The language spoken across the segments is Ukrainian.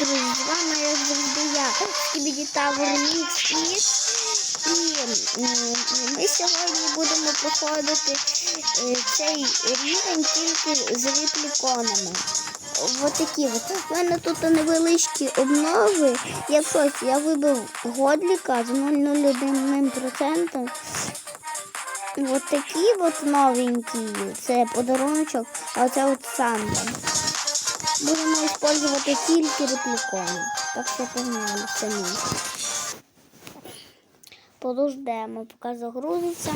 друзі, з вами як завжди я, Скібіді Тавер Мікс і м, ми сьогодні будемо проходити е, цей рівень тільки з репліконами. Ось такі. У мене тут невеличкі обнови. Я в шоці, я вибив годліка з 0,01%. Ось такі от новенькі. Це подаруночок, а це от Санта. Будемо використовувати тільки реплікони. Так що погнали самі. Подождемо, поки загрузиться.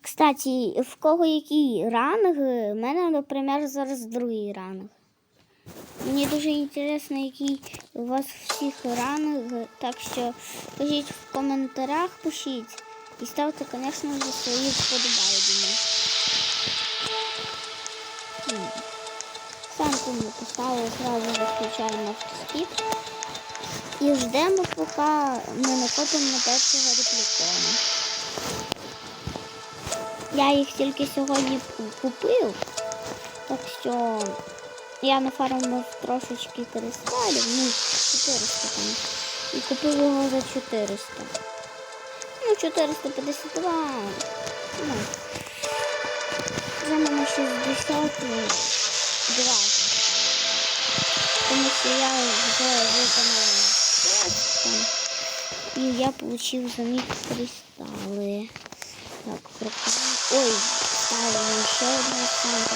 Кстати, в кого який ранг, у мене, наприклад, зараз другий ранг. Мені дуже інтересно, який у вас всіх ранг, так що кажіть в коментарях, пишіть. І ставте, звісно, вже свої вподобайки. Санку ми поставили, одразу виключаємо автоскіп. І ждемо, поки ми накопимо на першого реплікона. Я їх тільки сьогодні купив, так що я нафармив трошечки кристалів, ну, 400 там, і купив його за 400. Ну, 452. Ну, вже мене 62. Тому що я вже виконав тест там, і я отримав за них кристали. Так, прокаємо. Ой, ставимо ще одну санку.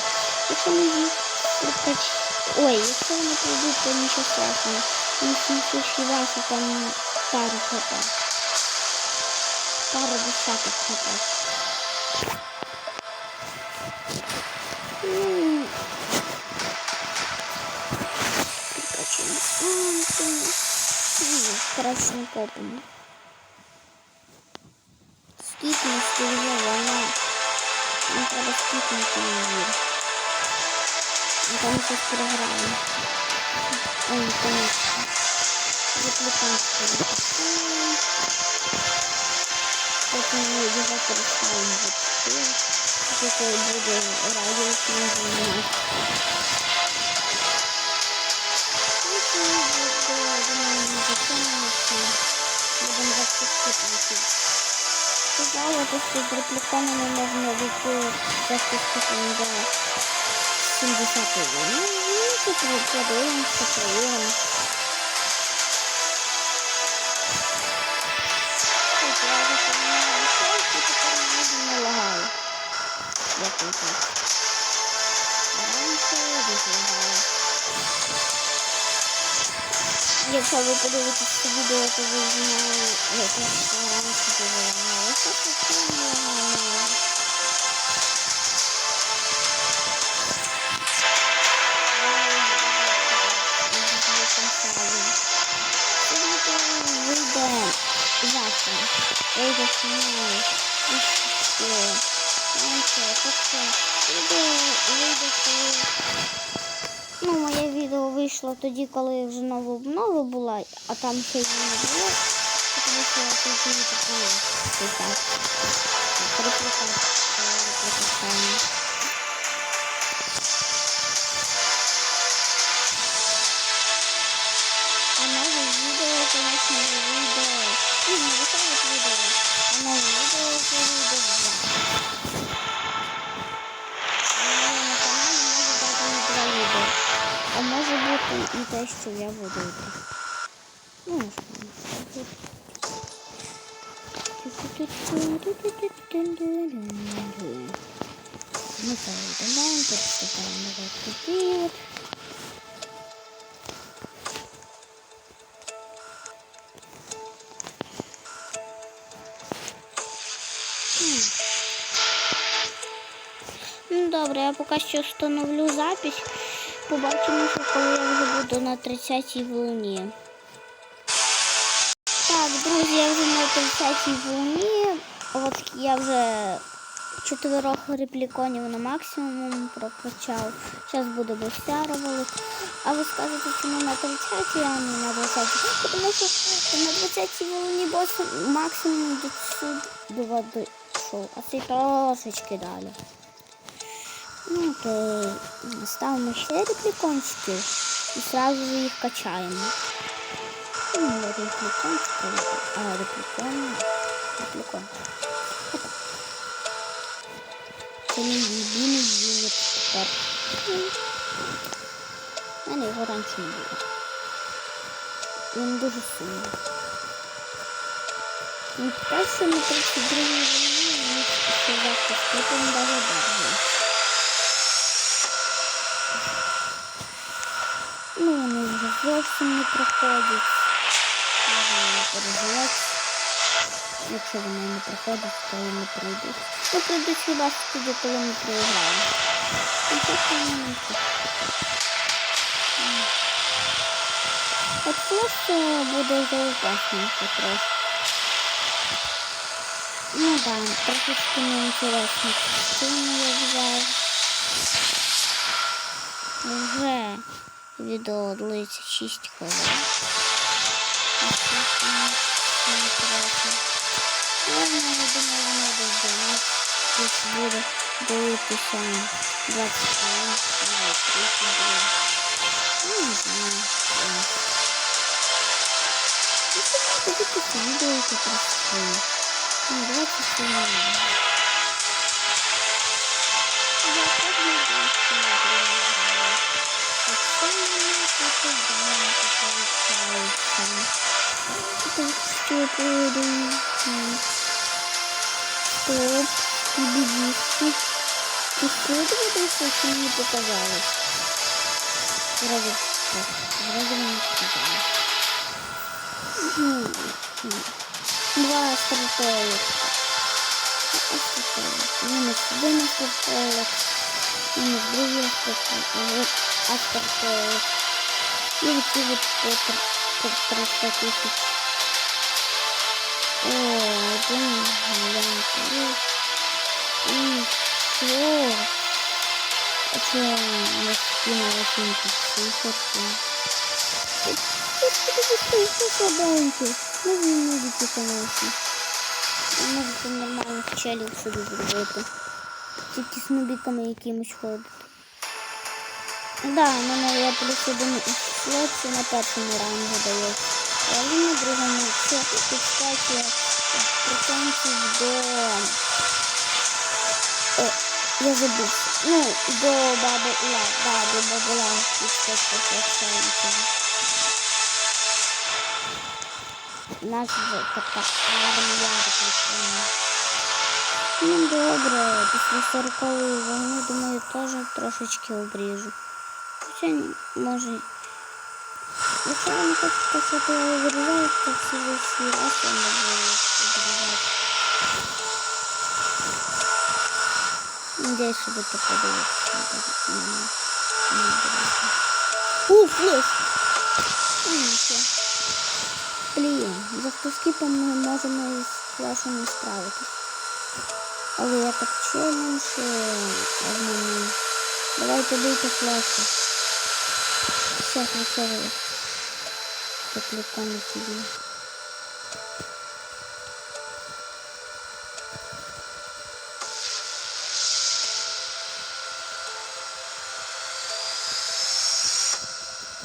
Якщо ми їх прокач... Ой, якщо вони прийдуть, то нічого страшного. Тому що хіба що там пару хп. Пару десяток хп. Ну, Прокачуємо санку. Ну, Красно копимо. Скіпнути вже вона. Не її. А там щось програли. Ой, не конечно. Ми його переставимо в отсюди. Який буде радіус на Будемо запустити. Сказала, що з репліконами можна вийти запустити до 70 Ну, ну, тут подивимося, проявимо. Якщо ви подивитесь це відео, то ви знаєте, як я раніше дуже. Що це не лагає? Вийде завтра. Вийде фінал. І що? Знаєте, так що відео вийде коли... Ну, моє відео вийшло тоді, коли вже нова обнова була, а там ще її не було. Тому що я тоді такою. Так. Те, що я буду йти. Ну. Ми перейдемо, переступаємо в купір. Ну добре, я поки що встановлю запись. Побачимо, що коли я вже буду на 30-й волні. Так, друзі, я вже на 30-й волні. От я вже чотирьох репліконів на максимум прокачав. Зараз буде бостяра велик. А ви скажете, чому на 30-й, а не на 20-й? Тому що на 20-й волні бос максимум до сюди дійшов, а цей трошечки далі. Ну, то ставимо ще реплікончиків і сразу їх качаємо. Ну, не реплікончики, а. Реплікон. Опа. Це мій любимий юніт тепер. У мене його раніше не було. Він дуже сильний. Ну, перше ми 32 війні, ми сказав, що скрипом даже добре. Ну, вони вже зовсім не проходять. Можна не переживати. Якщо вони не проходять, то і не пройдуть. Ну, пройдуть хіба що тоді, коли ми проіграємо. Ну, так вони не так. М. От просто буде заопасненько трошки. Ну да, трошечки неинтересно. Чому я взяв? Вже відео длиться 6 хвилин. А що ж мені не інтересно? Ладно, я думаю, воно десь до нас десь буде дивитися 20 хвилин, може 30 буде. Ну, не знаю. Ось. Ну, це дивитися відео, яке 30 хвилин. Ну, 20 хвилин. Так, що подивимось. Стоп, бібісти. Ти що дивитися, що мені показалось? Вроде так, вроде мені показалось. Два стратеги. Мінус один стратег. Мінус другий стратег. А стратег. І оці от по тр- по 300 тисяч. О, один глянь. І. А це я скинула 80 Це слабенький. Ну, він не діти, конечно. Можете нормально челів собі зробити. Тільки з нубіками якимось ходити. Да, в мене є плюс один слот на першому рангу дають. А він на другому це, кстати, процентів до... О, я забув. Ну, до баби Ула. Да, до баби Ула. Кстати, процентів. У нас вже така армія виключена. Ну добре, після 40-ї війни, думаю, теж трошечки обріжу. Хоча ні, може. Якщо ви не хочете, я обрізаю, то всі весь раз я не буду. Надеюсь, що ви це подивитися. У, флеш! Ну, нічого. Блін, за хтоскіпом ми можемо із флешем не справитись. Але я так челлендж обману. Давайте бийте флеша. Все, красиво. Так легко не.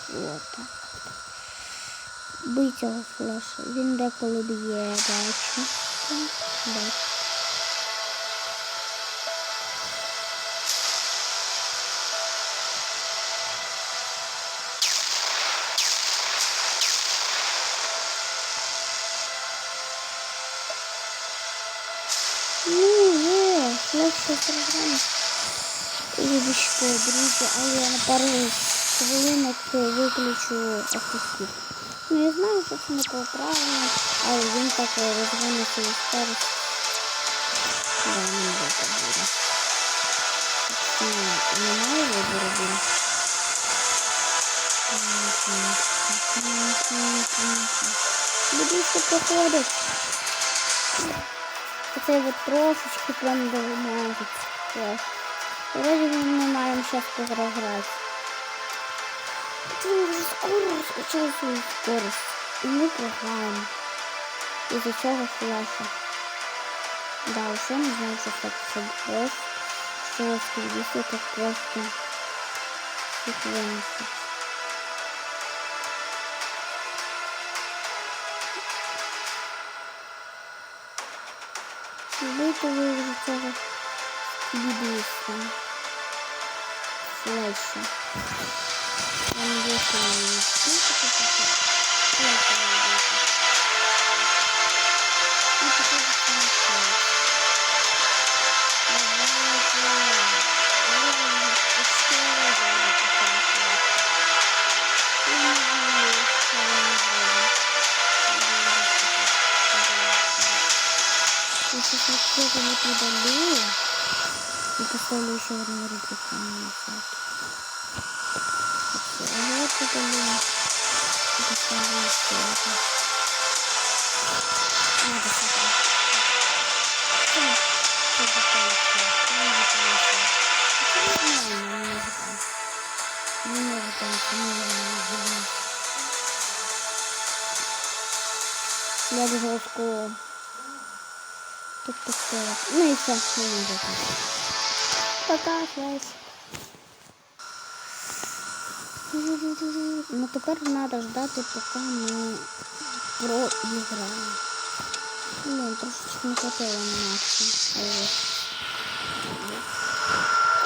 Вот так. Бий цього флеша. Він деколи б'є. Бачу. є, флеша програма. Вибачте, друзі, але я на пару хвилинок виключу автоскіп. Ну, я знаю, що це не правильно, але він так розгоне свою скорость. Да, не буде буде. Якщо немає вибору, він. Будівка проходить. Оце от трошечки прям домажить. Вроде бы мы маем сейчас програть. Ты уже скоро раскачал свою скорость. И мы програем. Из-за чего флеша. Да, уже не знаю, что так собрать. цього скільки так просто всіх Винесу. Вийти ви вже цього скібідиста. Флеша. Я не вийшла на нього. Скільки тут таке? Флеша не вийшла. І тепер сейчас вот вот удалю и поставлю еще одну рубрику на всякий. Всё, а вот удалю и поставлю еще одну. Надо тоже получилось. Ну, Так, так, так. Ну и все, не надо. Пока, связь. Ну тепер треба ждати, поки ми проіграємо. Блін, трошечки не хватило на максимум.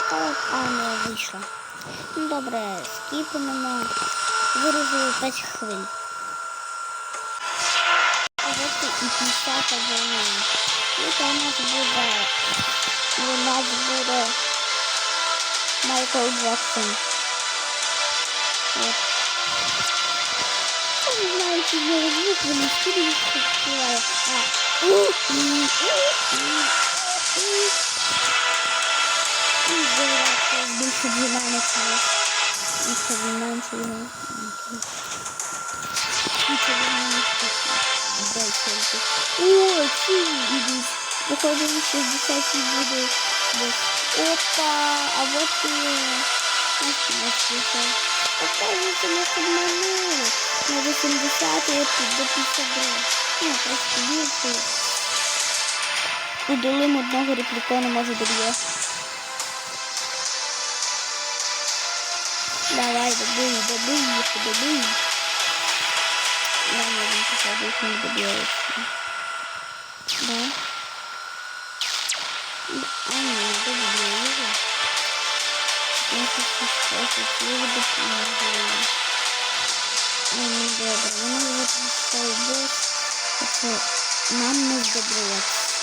Так, а не вийшло. Ну добре, скіпнемо. Виразили 5 хвилин. Вот і 50 волна. І це у нас буде, у нас буде Майкл Джексон. От. Я не знаю, чи його звук, він скільки співає. А. у, і, у, і, і. І. Дальше. О, ці ідуть. Походу, 60 буде. Опа, а вот и... Ах, я слышал. Оказывается, нас обманули. На 80 и тут до 52. Ну, просто більше. Удалим одного реплікона, може доб'є. Давай, добий, добий їх. Я не походу, їх не доб'ється. Да. А, не, добью его. Я хочу его допомогу. А, ну вони його поставив бос, тобто нам не здобувається.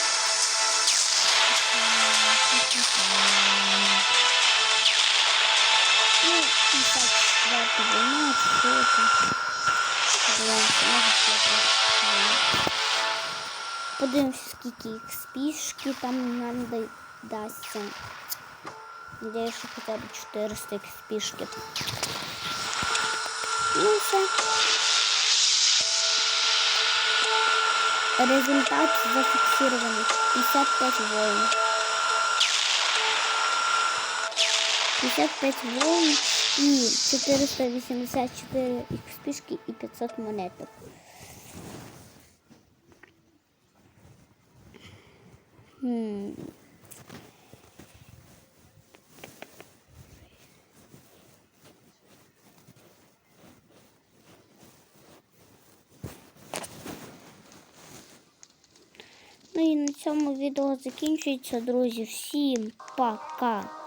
Ну, і так, там. Давайте, може, ще трохи. Подивимося, скільки XP-шки там нам да- дасться. Надеюсь, що хоча б 400 XP-шки. Ну і все. Результат зафіксирований. 55 волн. 55 волн і 484 XP-шки і 500 монеток. Ну і на цьому відео закінчується, друзі. Всім пока!